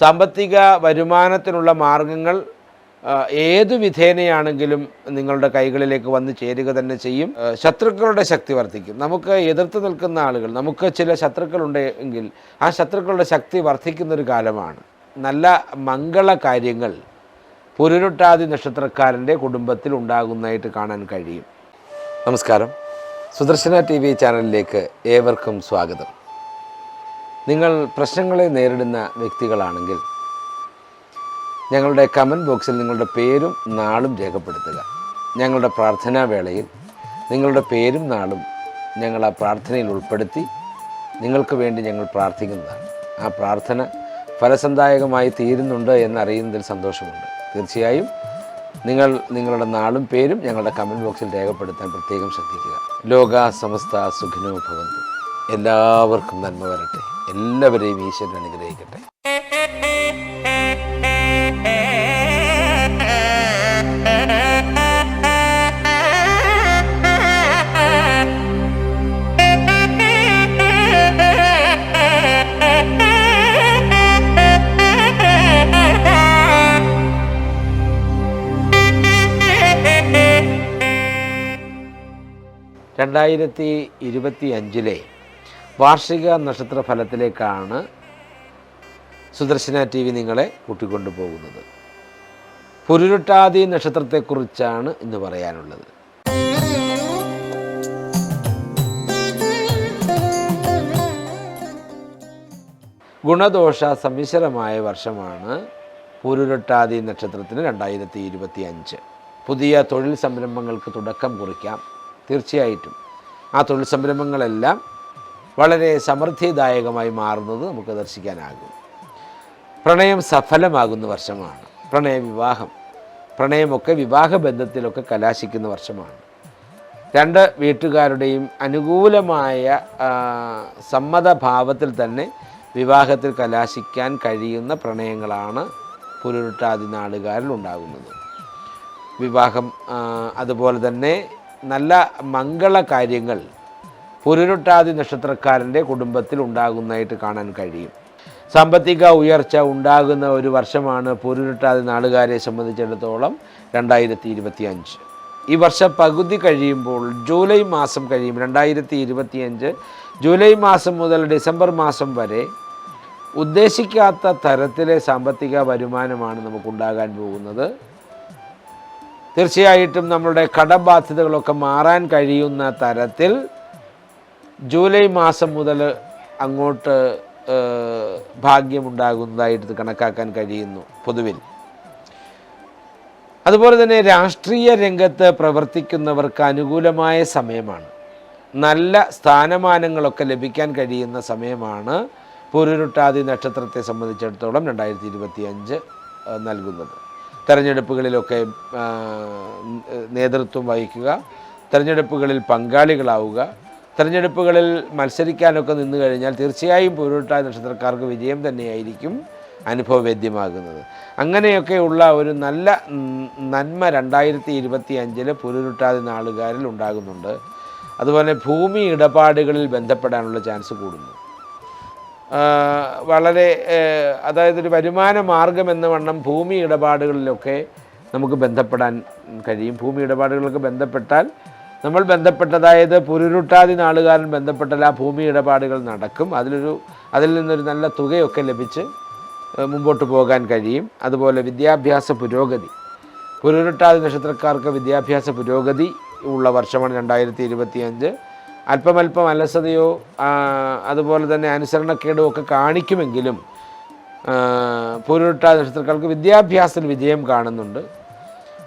സാമ്പത്തിക വരുമാനത്തിനുള്ള മാർഗങ്ങൾ ഏതു വിധേനയാണെങ്കിലും നിങ്ങളുടെ കൈകളിലേക്ക് വന്ന് ചേരുക തന്നെ ചെയ്യും. ശത്രുക്കളുടെ ശക്തി വർദ്ധിക്കും. നമുക്ക് എതിർത്ത് നിൽക്കുന്ന ആളുകൾ നമുക്ക് ചില ശത്രുക്കളുണ്ട് എങ്കിൽ ആ ശത്രുക്കളുടെ ശക്തി വർദ്ധിക്കുന്നൊരു കാലമാണ്. നല്ല മംഗള കാര്യങ്ങൾ പുരുരുട്ടാതി നക്ഷത്രക്കാരന്റെ കുടുംബത്തിൽ ഉണ്ടാകുന്നതായിട്ട് കാണാൻ കഴിയും. നമസ്കാരം. സുദർശന ടി വി ചാനലിലേക്ക് ഏവർക്കും സ്വാഗതം. നിങ്ങൾ പ്രശ്നങ്ങളെ നേരിടുന്ന വ്യക്തികളാണെങ്കിൽ ഞങ്ങളുടെ കമന്റ് ബോക്സിൽ നിങ്ങളുടെ പേരും നാളും രേഖപ്പെടുത്തുക. ഞങ്ങളുടെ പ്രാർത്ഥനാ വേളയിൽ നിങ്ങളുടെ പേരും നാളും ഞങ്ങൾ ആ പ്രാർത്ഥനയിൽ ഉൾപ്പെടുത്തി നിങ്ങൾക്ക് വേണ്ടി ഞങ്ങൾ പ്രാർത്ഥിക്കുന്നതാണ്. ആ പ്രാർത്ഥന ഫലസന്ദായകമായി തീരുന്നുണ്ട് എന്നറിയുന്നതിൽ സന്തോഷമുണ്ട്. തീർച്ചയായും നിങ്ങൾ നിങ്ങളുടെ നാളും പേരും ഞങ്ങളുടെ കമന്റ് ബോക്സിൽ രേഖപ്പെടുത്താൻ പ്രത്യേകം ശ്രദ്ധിക്കുക. ലോക സമസ്ത സുഖിനോ ഭവന്തു. എല്ലാവർക്കും നന്മ വരട്ടെ. എല്ലാവരെയും ഈശ്വരൻ അനുഗ്രഹിക്കട്ടെ. രണ്ടായിരത്തി ഇരുപത്തി അഞ്ചിലെ വാർഷിക നക്ഷത്ര ഫലത്തിലേക്കാണ് സുദർശന ടി വി നിങ്ങളെ കൂട്ടിക്കൊണ്ടു പോകുന്നത് പുരുരുട്ടാതി നക്ഷത്രത്തെക്കുറിച്ചാണ് ഇന്ന് പറയാനുള്ളത്. ഗുണദോഷ സമ്മിശ്രമായ വർഷമാണ് പുരുരുട്ടാതി നക്ഷത്രത്തിന് രണ്ടായിരത്തി ഇരുപത്തി അഞ്ച് പുതിയ തൊഴിൽ സംരംഭങ്ങൾക്ക് തുടക്കം കുറിക്കാം. തീർച്ചയായിട്ടും. ആ തൊഴിൽ സംരംഭങ്ങളെല്ലാം വളരെ സമൃദ്ധിദായകമായി മാറുന്നത് നമുക്ക് ദർശിക്കാനാകും. പ്രണയം സഫലമാകുന്ന വർഷമാണ്. പ്രണയ വിവാഹം. പ്രണയമൊക്കെ വിവാഹ ബന്ധത്തിലൊക്കെ കലാശിക്കുന്ന വർഷമാണ്. രണ്ട് വീട്ടുകാരുടെയും അനുകൂലമായ സമ്മതഭാവത്തിൽ തന്നെ വിവാഹത്തിൽ കലാശിക്കാൻ കഴിയുന്ന പ്രണയങ്ങളാണ് പുരുരുട്ടാതി നാളുകാരിൽ ഉണ്ടാകുന്നത്. വിവാഹം അതുപോലെ തന്നെ നല്ല മംഗള കാര്യങ്ങൾ പുരുരുട്ടാതി നക്ഷത്രക്കാരന്റെ കുടുംബത്തിൽ ഉണ്ടാകുന്നതായിട്ട് കാണാൻ കഴിയും. സാമ്പത്തിക ഉയർച്ച ഉണ്ടാകുന്ന ഒരു വർഷമാണ് പുരുരുട്ടാതി നാടുകാരെ സംബന്ധിച്ചിടത്തോളം രണ്ടായിരത്തി ഇരുപത്തി അഞ്ച് ഈ വർഷം പകുതി കഴിയുമ്പോൾ ജൂലൈ മാസം കഴിയും രണ്ടായിരത്തി ഇരുപത്തി അഞ്ച് ജൂലൈ മാസം മുതൽ ഡിസംബർ മാസം വരെ ഉദ്ദേശിക്കാത്ത തരത്തിലെ സാമ്പത്തിക വരുമാനമാണ് നമുക്കുണ്ടാകാൻ പോകുന്നത്. തീർച്ചയായിട്ടും നമ്മളുടെ കടബാധ്യതകളൊക്കെ മാറാൻ കഴിയുന്ന തരത്തിൽ ജൂലൈ മാസം മുതൽ അങ്ങോട്ട് ഭാഗ്യമുണ്ടാകുന്നതായിട്ട് കണക്കാക്കാൻ കഴിയുന്നു പൊതുവിൽ. അതുപോലെ തന്നെ രാഷ്ട്രീയ രംഗത്ത് പ്രവർത്തിക്കുന്നവർക്ക് അനുകൂലമായ സമയമാണ്. നല്ല സ്ഥാനമാനങ്ങളൊക്കെ ലഭിക്കാൻ കഴിയുന്ന സമയമാണ് പുരുരുട്ടാതി നക്ഷത്രത്തെ സംബന്ധിച്ചിടത്തോളം രണ്ടായിരത്തി ഇരുപത്തി അഞ്ച് നൽകുന്നത്. തെരഞ്ഞെടുപ്പുകളിലൊക്കെ നേതൃത്വം വഹിക്കുക തെരഞ്ഞെടുപ്പുകളിൽ പങ്കാളികളാവുക തെരഞ്ഞെടുപ്പുകളിൽ മത്സരിക്കാനൊക്കെ നിന്ന് കഴിഞ്ഞാൽ തീർച്ചയായും പുരുട്ടാതി നക്ഷത്രക്കാർക്ക് വിജയം തന്നെയായിരിക്കും അനുഭവവേദ്യമാകുന്നത്. അങ്ങനെയൊക്കെയുള്ള ഒരു നല്ല നന്മ രണ്ടായിരത്തി ഇരുപത്തി അഞ്ചിൽ പുരുരുട്ടാതി നാളുകാരിൽ ഉണ്ടാകുന്നുണ്ട്. അതുപോലെ ഭൂമി ഇടപാടുകളിൽ ബന്ധപ്പെടാനുള്ള ചാൻസ് കൂടുന്നു. വളരെ അതായത് ഒരു വരുമാന മാർഗം എന്ന വണ്ണം ഭൂമി ഇടപാടുകളിലൊക്കെ നമുക്ക് ബന്ധപ്പെടാൻ കഴിയും. ഭൂമി ഇടപാടുകളൊക്കെ ബന്ധപ്പെട്ടാൽ നമ്മൾ ബന്ധപ്പെട്ട അതായത് പുരുരുട്ടാതി നാളുകാരൻ ബന്ധപ്പെട്ടാൽ ആ ഭൂമി ഇടപാടുകൾ നടക്കും. അതിലൊരു അതിൽ നിന്നൊരു നല്ല തുകയൊക്കെ ലഭിച്ച് മുമ്പോട്ട് പോകാൻ കഴിയും. അതുപോലെ വിദ്യാഭ്യാസ പുരോഗതി. പുരുരുട്ടാതി നക്ഷത്രക്കാർക്ക് വിദ്യാഭ്യാസ പുരോഗതി ഉള്ള വർഷമാണ് രണ്ടായിരത്തി ഇരുപത്തി അഞ്ച് അല്പമല്പം അലസതയോ അതുപോലെ തന്നെ അനുസരണക്കേടോ ഒക്കെ കാണിക്കുമെങ്കിലും പൂരുരുട്ടാതി നക്ഷത്രക്കാർക്ക് വിദ്യാഭ്യാസത്തിൽ വിജയം കാണുന്നുണ്ട്.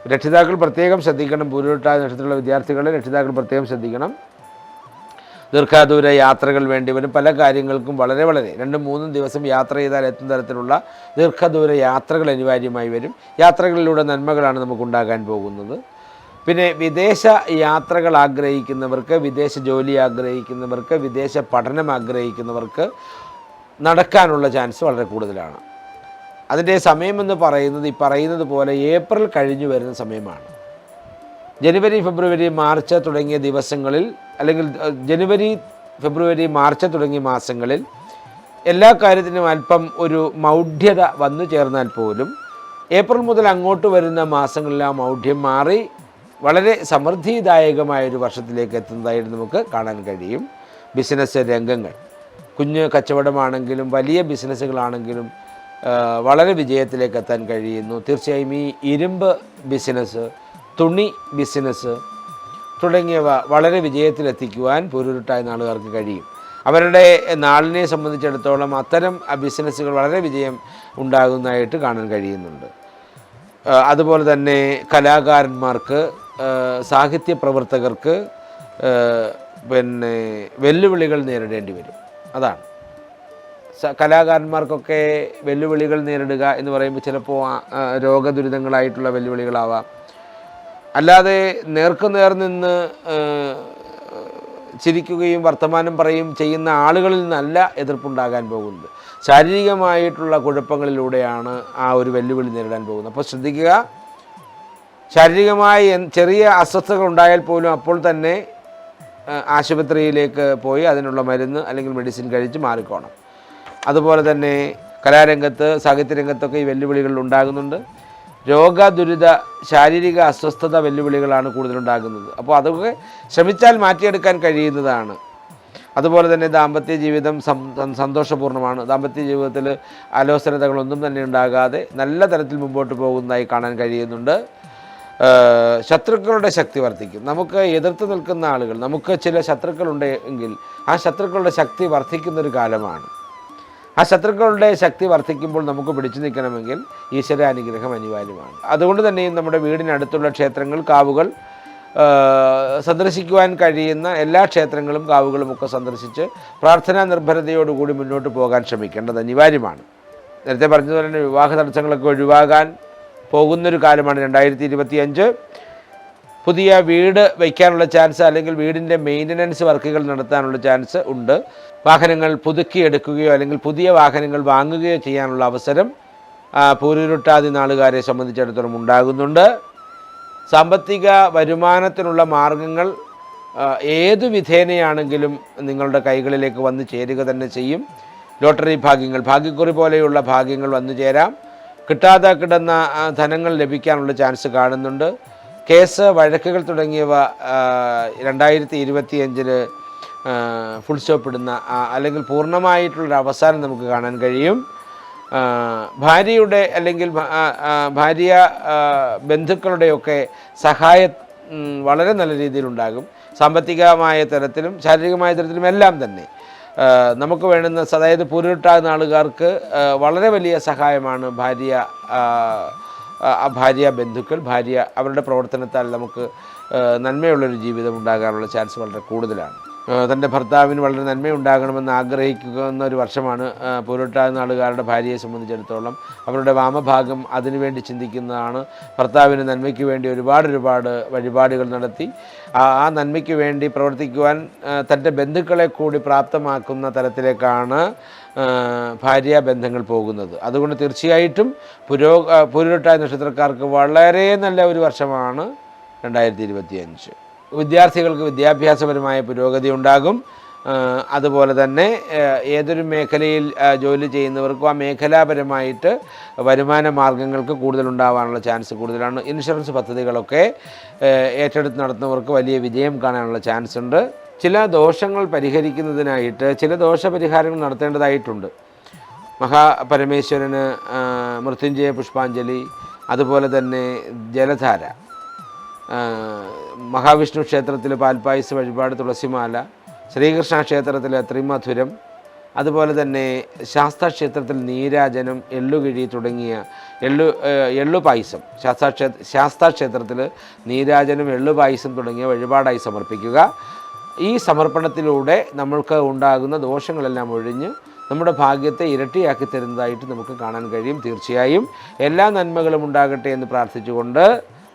രക്ഷിതാക്കൾ പ്രത്യേകം ശ്രദ്ധിക്കണം. പൂരുരുട്ടാതി നക്ഷത്രത്തിലുള്ള വിദ്യാർത്ഥികളെ രക്ഷിതാക്കൾ പ്രത്യേകം ശ്രദ്ധിക്കണം. ദീർഘദൂര യാത്രകൾ വേണ്ടിവരും പല കാര്യങ്ങൾക്കും വളരെ വളരെ രണ്ടും മൂന്നും ദിവസം യാത്ര ചെയ്താൽ എത്തുന്ന തരത്തിലുള്ള ദീർഘദൂര യാത്രകൾ അനിവാര്യമായി വരും. യാത്രകളിലൂടെ നന്മകളാണ് നമുക്കുണ്ടാകാൻ പോകുന്നത്. പിന്നെ വിദേശ യാത്രകൾ ആഗ്രഹിക്കുന്നവർക്ക് വിദേശ ജോലി ആഗ്രഹിക്കുന്നവർക്ക് വിദേശ പഠനം ആഗ്രഹിക്കുന്നവർക്ക് നടക്കാനുള്ള ചാൻസ് വളരെ കൂടുതലാണ്. അതിന്റെ സമയമെന്ന് പറയുന്നത് ഈ പറയുന്നത് പോലെ ഏപ്രിൽ കഴിഞ്ഞു വരുന്ന സമയമാണ്. ജനുവരി ഫെബ്രുവരി മാർച്ച് തുടങ്ങിയ ദിവസങ്ങളിൽ അല്ലെങ്കിൽ ജനുവരി ഫെബ്രുവരി മാർച്ച് തുടങ്ങിയ മാസങ്ങളിൽ എല്ലാ കാര്യത്തിനും അല്പം ഒരു മൗഢ്യത വന്നു ചേർന്നാൽ പോലും ഏപ്രിൽ മുതൽ അങ്ങോട്ട് വരുന്ന മാസങ്ങളിൽ ആ മൗഢ്യം മാറി വളരെ സമൃദ്ധിദായകമായ ഒരു വർഷത്തിലേക്ക് എത്തുന്നതായിട്ട് നമുക്ക് കാണാൻ കഴിയും. ബിസിനസ് രംഗങ്ങൾ. കുഞ്ഞ് കച്ചവടമാണെങ്കിലും വലിയ ബിസിനസ്സുകളാണെങ്കിലും വളരെ വിജയത്തിലേക്ക് എത്താൻ കഴിയുന്നു. തീർച്ചയായും ഈ ഇരുമ്പ് ബിസിനസ് തുണി ബിസിനസ് തുടങ്ങിയവ വളരെ വിജയത്തിലെത്തിക്കുവാൻ പൊരുരുട്ടായ നാളുകാർക്ക് കഴിയും. അവരുടെ നാളിനെ സംബന്ധിച്ചിടത്തോളം അത്തരം ബിസിനസ്സുകൾ വളരെ വിജയം ഉണ്ടാകുന്നതായിട്ട് കാണാൻ കഴിയുന്നുണ്ട്. അതുപോലെ തന്നെ കലാകാരന്മാർക്ക് സാഹിത്യ പ്രവർത്തകർക്ക് പിന്നെ വെല്ലുവിളികൾ നേരിടേണ്ടി വരും. അതാണ്. കലാകാരന്മാർക്കൊക്കെ വെല്ലുവിളികൾ നേരിടുക എന്ന് പറയുമ്പോൾ ചിലപ്പോൾ രോഗദുരിതങ്ങളായിട്ടുള്ള വെല്ലുവിളികളാവാം. അല്ലാതെ നേർക്കുനേർ നിന്ന് ചിരിക്കുകയും വർത്തമാനം പറയും ചെയ്യുന്ന ആളുകളിൽ നിന്നല്ല എതിർപ്പുണ്ടാകാൻ പോകുന്നത്. ശാരീരികമായിട്ടുള്ള കുഴപ്പങ്ങളിലൂടെയാണ് ആ ഒരു വെല്ലുവിളി നേരിടാൻ പോകുന്നത്. അപ്പോൾ ശ്രദ്ധിക്കുക ശാരീരികമായി ചെറിയ അസ്വസ്ഥതകൾ ഉണ്ടായാൽ പോലും അപ്പോൾ തന്നെ ആശുപത്രിയിലേക്ക് പോയി അതിനുള്ള മരുന്ന് അല്ലെങ്കിൽ മെഡിസിൻ കഴിച്ച് മാറിക്കോണം. അതുപോലെ തന്നെ കലാരംഗത്ത് സാഹിത്യരംഗത്തൊക്കെ ഈ വെല്ലുവിളികൾ ഉണ്ടാകുന്നുണ്ട്. രോഗ ദുരിത ശാരീരിക അസ്വസ്ഥത വെല്ലുവിളികളാണ് കൂടുതലുണ്ടാകുന്നത്. അപ്പോൾ അതൊക്കെ ശ്രമിച്ചാൽ മാറ്റിയെടുക്കാൻ കഴിയുന്നതാണ്. അതുപോലെ തന്നെ ദാമ്പത്യ ജീവിതം സന്തോഷപൂർണമാണ് ദാമ്പത്യ ജീവിതത്തിൽ അലോസരതകളൊന്നും തന്നെ ഉണ്ടാകാതെ നല്ല തരത്തിൽ മുമ്പോട്ട് പോകുന്നതായി കാണാൻ കഴിയുന്നുണ്ട്. ശത്രുക്കളുടെ ശക്തി വർദ്ധിക്കും. നമുക്ക് എതിർത്ത് നിൽക്കുന്ന ആളുകൾ നമുക്ക് ചില ശത്രുക്കളുണ്ട് എങ്കിൽ ആ ശത്രുക്കളുടെ ശക്തി വർദ്ധിക്കുന്നൊരു കാലമാണ്. ആ ശത്രുക്കളുടെ ശക്തി വർദ്ധിക്കുമ്പോൾ നമുക്ക് പിടിച്ചു നിൽക്കണമെങ്കിൽ ഈശ്വര അനുഗ്രഹം അനിവാര്യമാണ്. അതുകൊണ്ട് തന്നെയും നമ്മുടെ വീടിനടുത്തുള്ള ക്ഷേത്രങ്ങൾ കാവുകൾ സന്ദർശിക്കുവാൻ കഴിയുന്ന എല്ലാ ക്ഷേത്രങ്ങളും കാവുകളും ഒക്കെ സന്ദർശിച്ച് പ്രാർത്ഥനാ നിർഭരതയോടുകൂടി മുന്നോട്ട് പോകാൻ ശ്രമിക്കേണ്ടത് അനിവാര്യമാണ്. നേരത്തെ പറഞ്ഞതുപോലെ തന്നെ വിവാഹ തടസ്സങ്ങളൊക്കെ ഒഴിവാകാൻ പോകുന്നൊരു കാലമാണ് രണ്ടായിരത്തി ഇരുപത്തി അഞ്ച് പുതിയ വീട് വയ്ക്കാനുള്ള ചാൻസ് അല്ലെങ്കിൽ വീടിന്റെ മെയിന്റനൻസ് വർക്കുകൾ നടത്താനുള്ള ചാൻസ് ഉണ്ട്. വാഹനങ്ങൾ പുതുക്കിയെടുക്കുകയോ അല്ലെങ്കിൽ പുതിയ വാഹനങ്ങൾ വാങ്ങുകയോ ചെയ്യാനുള്ള അവസരം പൂരുരുട്ടാതി നാളുകാരെ സംബന്ധിച്ചിടത്തോളം ഉണ്ടാകുന്നുണ്ട്. സാമ്പത്തിക വരുമാനത്തിനുള്ള മാർഗങ്ങൾ ഏതു വിധേനയാണെങ്കിലും നിങ്ങളുടെ കൈകളിലേക്ക് വന്നു ചേരുക തന്നെ ചെയ്യും. ലോട്ടറി ഭാഗ്യങ്ങൾ ഭാഗ്യക്കുറി പോലെയുള്ള ഭാഗ്യങ്ങൾ വന്നു ചേരാം. കിട്ടാതെ കിടന്ന ധനങ്ങൾ ലഭിക്കാനുള്ള ചാൻസ് കാണുന്നുണ്ട്. കേസ് വഴക്കുകൾ തുടങ്ങിയവ രണ്ടായിരത്തി ഇരുപത്തിയഞ്ചിൽ ഫുൾ സ്റ്റോപ്പ് ഇടുന്ന അല്ലെങ്കിൽ പൂർണമായിട്ടുള്ളൊരു അവസാനം നമുക്ക് കാണാൻ കഴിയും. ഭാര്യയുടെ അല്ലെങ്കിൽ ഭാര്യ ബന്ധുക്കളുടെയൊക്കെ സഹായ വളരെ നല്ല രീതിയിലുണ്ടാകും. സാമ്പത്തികമായ തരത്തിലും ശാരീരികമായ തരത്തിലും എല്ലാം തന്നെ. നമുക്ക് വേണ്ടുന്ന അതായത് പൊരുട്ടാകുന്ന ആളുകാർക്ക് വളരെ വലിയ സഹായമാണ് ഭാര്യ ഭാര്യ ബന്ധുക്കൾ ഭാര്യ അവരുടെ പ്രവർത്തനത്താൽ നമുക്ക് നന്മയുള്ളൊരു ജീവിതം ഉണ്ടാകാനുള്ള ചാൻസ് വളരെ കൂടുതലാണ്. തന്റെ ഭർത്താവിന് വളരെ നന്മയുണ്ടാകണമെന്ന് ആഗ്രഹിക്കുന്ന ഒരു വർഷമാണ് ആ, നാളുകാരുടെ ഭാര്യയെ സംബന്ധിച്ചിടത്തോളം. അവരുടെ വാമഭാഗം അതിനുവേണ്ടി ചിന്തിക്കുന്നതാണ്. ഭർത്താവിന് നന്മയ്ക്ക് വേണ്ടി ഒരുപാട് ഒരുപാട് വഴിപാടുകൾ നടത്തി. ആ നന്മയ്ക്ക് വേണ്ടി പ്രവർത്തിക്കുവാൻ തന്റെ ബന്ധുക്കളെ കൂടി പ്രാപ്തമാക്കുന്ന തരത്തിലേക്കാണ് ഭാര്യ ബന്ധങ്ങൾ പോകുന്നത്. അതുകൊണ്ട് തീർച്ചയായിട്ടും പുരോ പുരോട്ടായ നക്ഷത്രക്കാർക്ക് വളരെ നല്ല ഒരു വർഷമാണ് രണ്ടായിരത്തി ഇരുപത്തി അഞ്ച് വിദ്യാർത്ഥികൾക്ക് വിദ്യാഭ്യാസപരമായ പുരോഗതി ഉണ്ടാകും. അതുപോലെ തന്നെ ഏതൊരു മേഖലയിൽ ജോലി ചെയ്യുന്നവർക്കും ആ മേഖലാപരമായിട്ട് വരുമാന മാർഗങ്ങൾക്ക് കൂടുതലുണ്ടാവാനുള്ള ചാൻസ് കൂടുതലാണ്. ഇൻഷുറൻസ് പദ്ധതികളൊക്കെ ഏറ്റെടുത്ത് നടത്തുന്നവർക്ക് വലിയ വിജയം കാണാനുള്ള ചാൻസ് ഉണ്ട്. ചില ദോഷങ്ങൾ പരിഹരിക്കുന്നതിനായിട്ട് ചില ദോഷപരിഹാരങ്ങൾ നടത്തേണ്ടതായിട്ടുണ്ട്. മഹാപരമേശ്വരന് മൃത്യുഞ്ജയ പുഷ്പാഞ്ജലി അതുപോലെ തന്നെ ജലധാര. മഹാവിഷ്ണു ക്ഷേത്രത്തിൽ പാൽപ്പായസ് വഴിപാട് തുളസിമാല ശ്രീകൃഷ്ണ ക്ഷേത്രത്തിൽ ത്രിമധുരം അതുപോലെ തന്നെ ശാസ്താ ക്ഷേത്രത്തിൽ നീരാജനം എള്ളുകിഴി തുടങ്ങിയ എള്ളു എള്ളു പായസം ശാസ്താ ശാസ്താക്ഷേത്രത്തിൽ ക്ഷേത്രത്തിൽ നീരാജനം എള്ളു പായസം തുടങ്ങിയ വഴിപാടായി സമർപ്പിക്കുക. ഈ സമർപ്പണത്തിലൂടെ നമ്മൾക്ക് ഉണ്ടാകുന്ന ദോഷങ്ങളെല്ലാം ഒഴിഞ്ഞ് നമ്മുടെ ഭാഗ്യത്തെ ഇരട്ടിയാക്കി തരുന്നതായിട്ട് നമുക്ക് കാണാൻ കഴിയും തീർച്ചയായും. എല്ലാ നന്മകളും ഉണ്ടാകട്ടെ എന്ന് പ്രാർത്ഥിച്ചുകൊണ്ട്